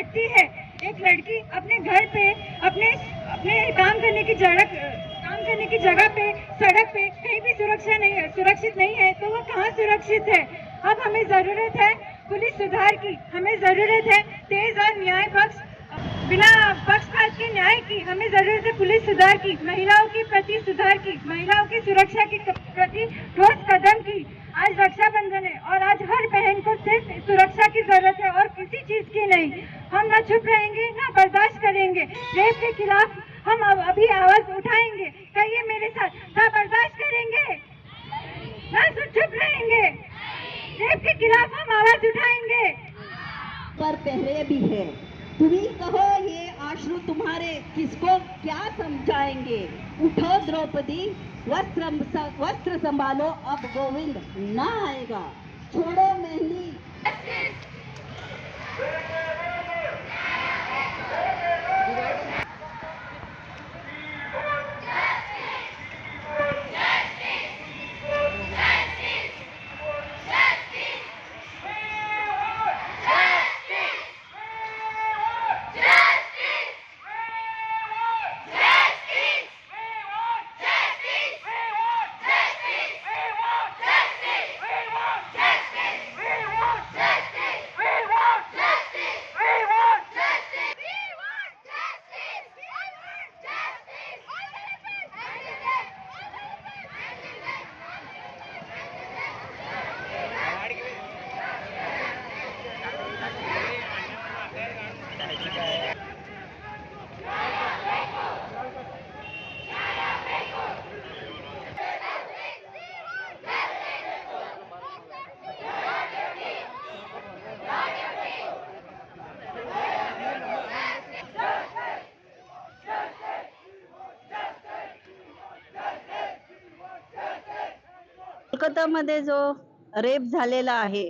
घटती है। एक लड़की अपने घर पे, अपने अपने काम करने की जड़क काम करने की जगह पे, सड़क पे कहीं भी सुरक्षा नहीं है, सुरक्षित नहीं है तो वो कहाँ सुरक्षित है? अब हमें ज़रूरत है पुलिस सुधार की, हमें ज़रूरत है तेज और न्याय पक्ष बिना पक्षपात के न्याय की, हमें ज़रूरत है पुलिस सुधार की, महिलाओं के प्रति सुधार की, महिलाओं की सुरक्षा के प्रति ठोस कदम की। आज रक्षाबंधन है और आज हर बहन को सिर्फ़ सुरक्षा की ज़रूरत है और किसी चीज़ की नहीं। हम न चुप रहेंगे, न बर्दाश्त करेंगे। रेप के खिलाफ हम अब अभी आवाज़ उठाएँगे। कहिए मेरे साथ, न बर्दाश्त करेंगे, न चुप रहेंगे। रेप के खिलाफ हम आवाज़ उठाएँगे। पर पहरे भी है। तुम्ही कहो ये आश्रु तुम्हारे किसको क्या समझाएँगे? उठो द्रौपदी, वस्त्र वस्त्र संभालो, अब गोविंद ना आएगा। छोड़ो मेहंदी। कोलकातामध्ये जो रेप झालेला आहे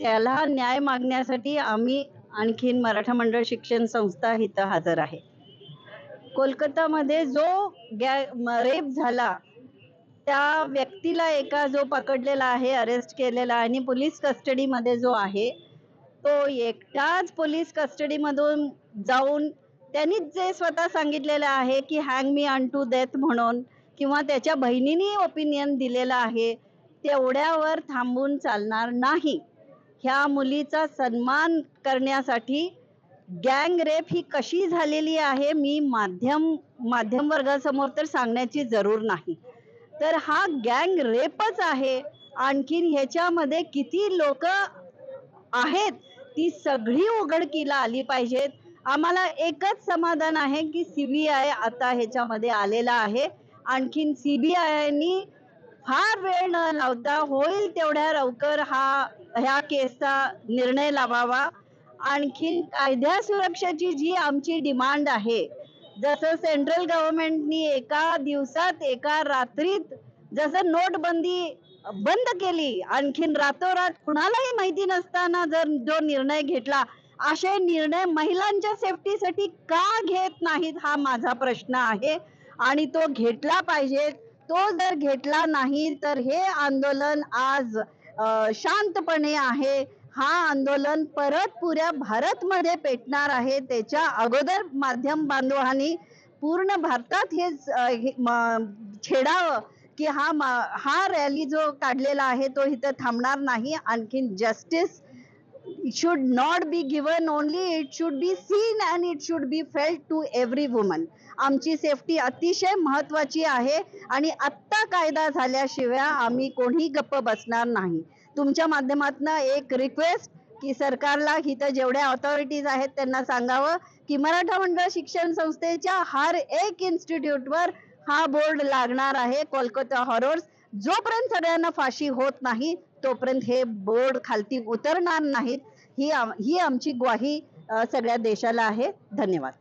त्याला न्याय मागण्यासाठी आम्ही आणखीन मराठा मंडळ शिक्षण संस्था इथं हजर आहे. कोलकातामध्ये जो गॅ रेप झाला त्या व्यक्तीला एका जो पकडलेला आहे अरेस्ट केलेला आणि पोलीस कस्टडीमध्ये जो आहे तो एकटाच पोलीस कस्टडीमधून जाऊन त्यांनीच जे स्वतः सांगितलेलं आहे की hang me an to death म्हणून किंवा त्याच्या बहिणीने ओपिनियन दिलेलं आहे तेवढ्यावर थांबून चालणार नाही. ह्या मुलीचा सन्मान करण्यासाठी गँग रेप ही कशी झालेली आहे मी माध्यम माध्यम वर्गासमोर तर सांगण्याची जरूर नाही. तर हा गँग रेपच आहे. आणखीन ह्याच्यामध्ये किती लोक आहेत ती सगळी उघडकीला आली पाहिजेत. आम्हाला एकच समाधान आहे की सी बी आय आता ह्याच्यामध्ये आलेला आहे. आणखीन सीबीआयनी फार वेळ न लावता होईल तेवढ्या लवकर हा ह्या केसचा निर्णय लावावा. आणखीन कायद्या सुरक्षेची जी आमची डिमांड आहे जसं सेंट्रल गव्हर्नमेंटनी एका दिवसात एका रात्रीत जसं नोटबंदी बंद केली आणखीन रातोरात कुणालाही माहिती नसताना जर जो निर्णय घेतला असे निर्णय महिलांच्या सेफ्टीसाठी का घेत नाहीत हा माझा प्रश्न आहे. आणि तो घेतला पाहिजे. तो जर घेतला नाही तर हे आंदोलन आज शांतपणे आहे. हा आंदोलन परत पुऱ्या भारतमध्ये पेटणार आहे. त्याच्या अगोदर माध्यम बांधवांनी पूर्ण भारतात हे हे, म, छेडावं की हा मा- हा रॅली जो काढलेला आहे तो इथं थांबणार नाही. आणखीन justice should not be given only it should be seen and it should be felt to every woman. आमची सेफ्टी अतिशय महत्वाची आहे आणि आत्ता कायदा झाल्याशिवाय आम्ही कोणी गप्प बसणार नाही. तुमच्या माध्यमातून एक रिक्वेस्ट की सरकारला इथं जेवढ्या ऑथॉरिटीज आहेत त्यांना सांगावं की मराठा मंडळ शिक्षण संस्थेच्या हर एक इन्स्टिट्यूटवर हा बोर्ड लागणार आहे कोलकाता हॉरर्स जोपर्यंत सगळ्यांना फाशी होत नाही तोपर्यंत हे बोर्ड खालती उतरणार नाहीत. ही आम- ही आमची ग्वाही अ, सगळ्या देशाला आहे. धन्यवाद.